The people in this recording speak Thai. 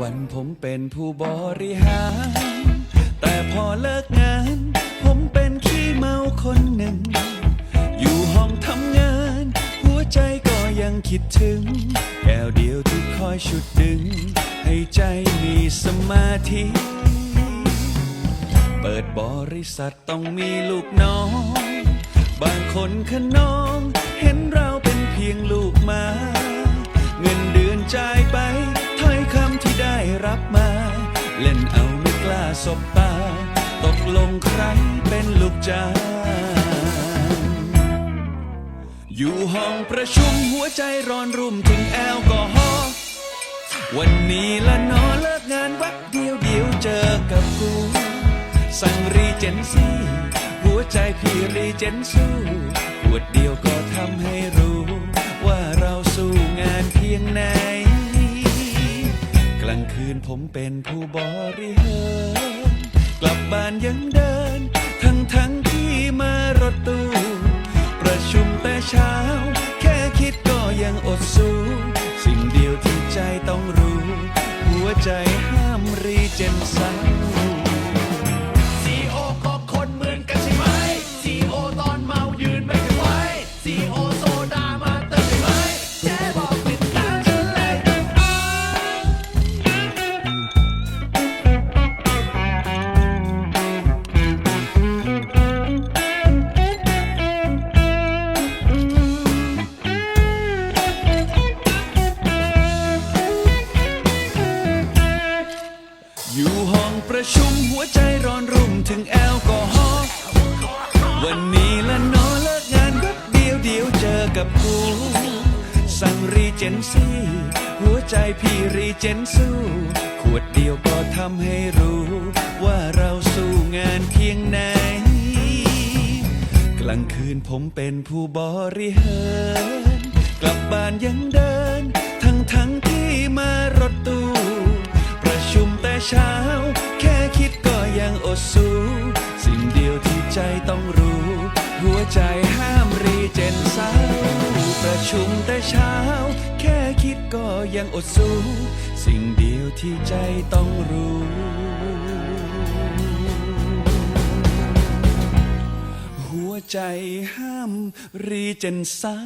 วันผมเป็นผู้บริหาร แต่พอเลิกงาน ผมเป็นขี้เมาคนหนึ่ง อยู่ห้องทำงาน หัวใจก็ยังคิดถึง แก้วเดียวที่คอยฉุดดึง ให้ใจมีสมาธิ เปิดบริษัทต้องมีลูกน้อง บางคนขนอง เห็นเราเป็นเพียงลูกมาเงิน สบตา ตกลงใครเป็นลูกจ้างอยู่ห้องประชุมหัวใจร้อนรุ่มถึงแอลกอฮอล์วันนี้ละนอเลิกงานวักเดียวเดียวเจอกับกูสั่งรีเจนซี่ หัวใจพี่รีเจนสู้ขวดเดียวก็ทำให้รู้ ว่าเราสู้งานเพียงไหน กลางคืนผมเป็นผู้บริหาร ลับบ้านยังเดิน ทั้งทั้งที่มารถตู้ประชุมแต่เช้า แค่คิดก็ยังอดสู้ สิ่งเดียวที่ใจต้องรู้ หัวใจห้ามรีเจนซา สั่งรีเจนซี่ หัวใจพี่รีเจนสู้ ขวดเดียวก็ทำให้รู้ ว่าเราสู้งานเพียงไหน กลางคืนผมเป็นผู้บริหารกลับบ้านยังเดิน ทั้งทั้งที่มารถตู้ ประชุมแต่เช้า แค่คิดก็ยังอดสู้ สิ่งเดียวที่ใจต้องรู้ หัวใจห้ามรีเจนเศร้า ประชุมแต่เช้า แค่คิดก็ยังอดสู้ สิ่งเดียวที่ใจต้องรู้ หัวใจห้ามรีเจนเศร้า